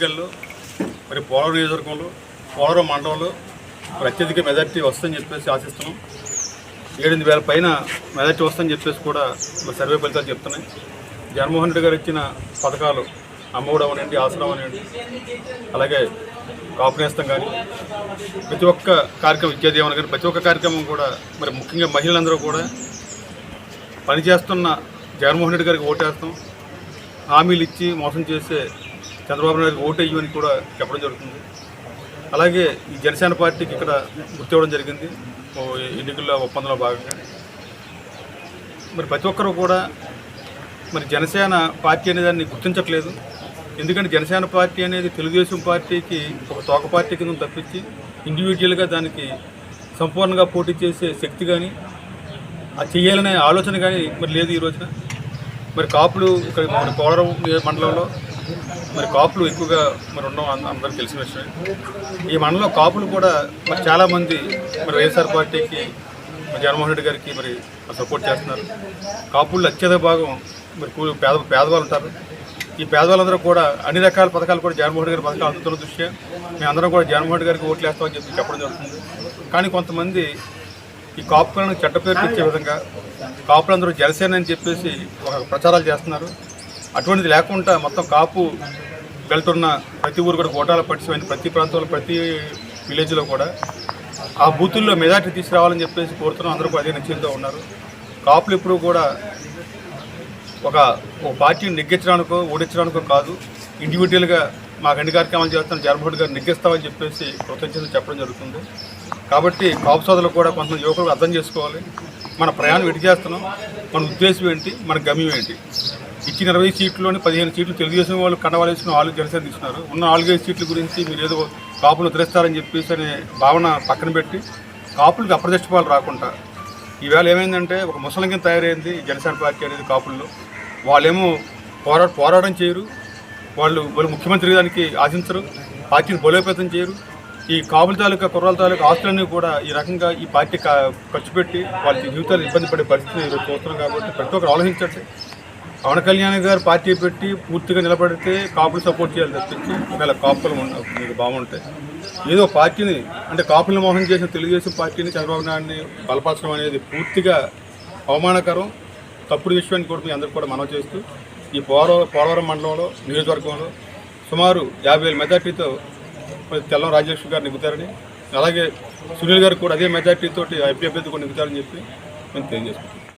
ఎన్నికల్లో మరి పోలవరం నియోజకవర్గంలో పోలవరం మండలంలో మరి అత్యధిక మెజార్టీ వస్తుందని చెప్పేసి ఆశిస్తున్నాం. ఏడెనిమిది వేల పైన మెజార్టీ వస్తుందని చెప్పేసి కూడా మరి సర్వే ఫలితాలు చెప్తున్నాయి. జగన్మోహన్ రెడ్డి గారు ఇచ్చిన పథకాలు అమ్మఒడి అవనండి ఆసనం అవనండి అలాగే కాపునేస్తం కానీ ప్రతి ఒక్క కార్యక్రమం విద్యాదీవన కానీ ప్రతి ఒక్క కార్యక్రమం కూడా మరి ముఖ్యంగా మహిళలందరూ కూడా పనిచేస్తున్న జగన్మోహన్ రెడ్డి గారికి ఓటేస్తాం. హామీలు ఇచ్చి మోసం చేసే చంద్రబాబు నాయుడు ఓటు వేయమని కూడా చెప్పడం జరుగుతుంది. అలాగే ఈ జనసేన పార్టీకి ఇక్కడ గుర్తు ఇవ్వడం జరిగింది. ఎన్నికల్లో ఒప్పందంలో భాగంగా. మరి ప్రతి ఒక్కరూ కూడా మరి జనసేన పార్టీ అనే దాన్ని గుర్తించట్లేదు. ఎందుకంటే జనసేన పార్టీ అనేది తెలుగుదేశం పార్టీకి ఒక తోక పార్టీ కింద తప్పించి ఇండివిజువల్గా దానికి సంపూర్ణంగా పోటీ చేసే శక్తి కానీ అది చేయాలనే ఆలోచన కానీ మరి లేదు ఈ రోజున. మరి కాపులు ఇక్కడ మన కోడరం మండలంలో మరి కాపులు ఎక్కువగా మరి ఉండడం అంద- తెలిసిన విషయం ఈ మండలంలో కాపులు కూడా మరి చాలామంది మరి వైఎస్ఆర్ పార్టీకి మరి జగన్మోహన్ రెడ్డి గారికి మరి సపోర్ట్ చేస్తున్నారు. కాపుల్లో అత్యధిక భాగం మరి కూ- పేద పేదవాళ్ళు ఉంటారు. ఈ పేదవాళ్ళందరూ కూడా అన్ని రకాల పథకాలు కూడా జగన్మోహన్ రెడ్డి గారి పథకాలు అందుతున్న దృష్ట్యా మేమందరం కూడా జగన్మోహన్ రెడ్డి గారికి ఓట్లు వేస్తామని చెప్పి చెప్పడం జరుగుతుంది. కానీ కొంతమంది ఈ కాపులను చెడ్డ పేరు తెచ్చే విధంగా కాపులందరూ జలసేన అని చెప్పేసి ఒక ప్రచారాలు చేస్తున్నారు. అటువంటిది లేకుండా మొత్తం కాపు వెళ్తున్న ప్రతి ఊరు కూడా ఓటాల పట్టిపోయింది ప్రతి ప్రాంతంలో ప్రతి విలేజ్లో కూడా ఆ బూతుల్లో మెజార్టీ తీసుకురావాలని చెప్పేసి కోరుతున్నాం. అందరూ అదే నిశ్చయంతో ఉన్నారు. కాపులు ఇప్పుడు కూడా ఒక ఒక పార్టీని నెగ్గించడానికో ఓడించడానికో కాదు. ఇండివిజువల్గా మాకు అన్ని కార్యక్రమాలు చేస్తాను జగన్మోహన్ గారు నెగ్గిస్తామని చెప్పేసి కృతజ్ఞతలు చెప్పడం జరుగుతుంది. కాబట్టి కాపు సోదరులు కూడా కొంతమంది యువకులు అర్థం చేసుకోవాలి. మన ప్రయాణం ఎటు చేస్తున్నాం? మన ఉద్దేశం ఏంటి? మన గమ్యం ఏంటి? ఇచ్చిన ఇరవై సీట్లోని పదిహేను సీట్లు తెలుగుదేశం వాళ్ళు కండవాలేసిన వాళ్ళు జనసేన తీసుకున్నారు. ఉన్న నాలుగైదు సీట్ల గురించి మీరు ఏదో కాపులు ఉద్ధరిస్తారని చెప్పేసి అనే భావన పక్కన పెట్టి కాపులకు అప్రదర్శపాలు రాకుండా ఈవేళ ఏమైందంటే ఒక ముసలింగం తయారైంది జనసేన పార్టీ అనేది కాపుల్లో. వాళ్ళేమో పోరా పోరాటం చేయరు. వాళ్ళు వాళ్ళు ముఖ్యమంత్రి దానికి ఆశించరు. పార్టీని బలోపేతం చేయరు. ఈ కాపుల తాలూకా కుర్రాల తాలూకా ఆస్తులన్నీ కూడా ఈ రకంగా ఈ పార్టీ ఖర్చు పెట్టి వాళ్ళ జీవితాలు ఇబ్బంది పడే పరిస్థితి ఈరోజు చూస్తున్నాం కాబట్టి ప్రతి ఒక్కరు ఆలోచించండి. పవన్ కళ్యాణ్ గారు పార్టీ పెట్టి పూర్తిగా నిలబడితే కాపులు సపోర్ట్ చేయాలి తప్పించి ఒకవేళ కాపులు ఉన్న- మీకు బాగుంటాయి ఏదో పార్టీని అంటే కాపులను మోహన్ చేసిన తెలుగుదేశం పార్టీని చంద్రబాబు నాయుడిని బలపరచడం అనేది పూర్తిగా అవమానకరం. తప్పుడు విషయాన్ని కూడా మీ అందరూ కూడా మనం చేస్తూ ఈ పోలవరం పోలవరం మండలంలో నియోజకవర్గంలో సుమారు యాభై వేల మెజార్టీతో తెల్లం రాజలక్ష్మి గారు నిగుతారని అలాగే సునీల్ గారు కూడా అదే మెజార్టీతో ఎంపీ అభ్యర్థి కూడా నిగుతారని చెప్పి మేము తెలియజేస్తున్నాం